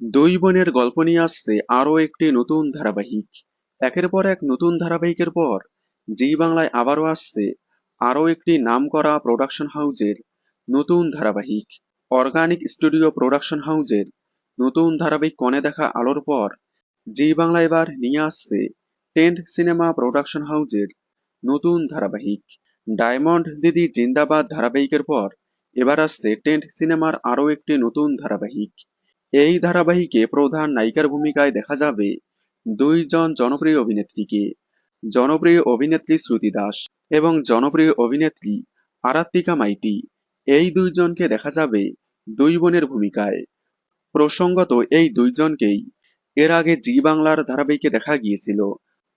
দুই বোনের গল্প নিয়ে আসছে আরও একটি নতুন ধারাবাহিক। একের পর এক নতুন ধারাবাহিকের পর জি বাংলায় আবারও আসছে আরও একটি নাম করা প্রোডাকশন হাউজের নতুন ধারাবাহিক। অর্গানিক স্টুডিও প্রোডাকশন হাউজের নতুন ধারাবাহিক কনে দেখা আলোর পর জি বাংলা এবার নিয়ে আসছে টেন্ট সিনেমা প্রোডাকশন হাউজের নতুন ধারাবাহিক। ডায়মন্ড দিদি জিন্দাবাদ ধারাবাহিকের পর এবার আসছে টেন্ট সিনেমার আরও একটি নতুন ধারাবাহিক। এই ধারাবাহিকে প্রধান নায়িকার ভূমিকায় দেখা যাবে দুইজন জনপ্রিয় অভিনেত্রীকে। জনপ্রিয় অভিনেত্রী শ্রুতি দাস এবং জনপ্রিয় অভিনেত্রী আরাত্মিকা মাইতি। এই দুইজনকে দেখা যাবে দুই বোনের ভূমিকায়। প্রসঙ্গত এই দুইজনকেই এর আগে জি বাংলার ধারাবাহিকে দেখা গিয়েছিল।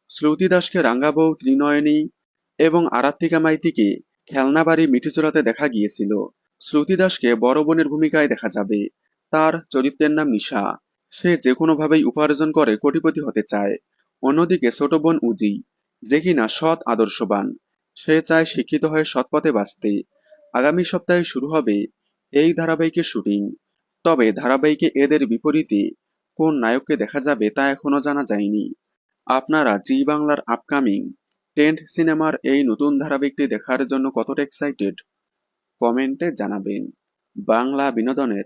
শ্রুতি দাসকে রাঙ্গাবৌ, ত্রিনয়নী এবং আরাত্মিকা মাইতিকে খেলনাবাড়ি মিঠিচুরাতে দেখা গিয়েছিল। শ্রুতি দাসকে বড় বোনের ভূমিকায় দেখা যাবে। তার চরিত্রের নাম নিশা। সে যে কোনোভাবেই উপার্জন করে কোটিপতি হতে চায়। অন্যদিকে ছোট বোন উজি, যে কিনা সৎ, আদর্শবান, সে চায় শিক্ষিত হয়ে সৎ পথে বাঁচতে। আগামী সপ্তাহে শুরু হবে এই ধারাবাহিকের শুটিং। তবে ধারাবাহিকে এদের বিপরীতে কোন নায়ককে দেখা যাবে তা এখনও জানা যায়নি। আপনারা জি বাংলার আপকামিং টেন্ট সিনেমার এই নতুন ধারাবাহিকটি দেখার জন্য কতটা এক্সাইটেড? কমেন্টে জানাবেন। বাংলা বিনোদনের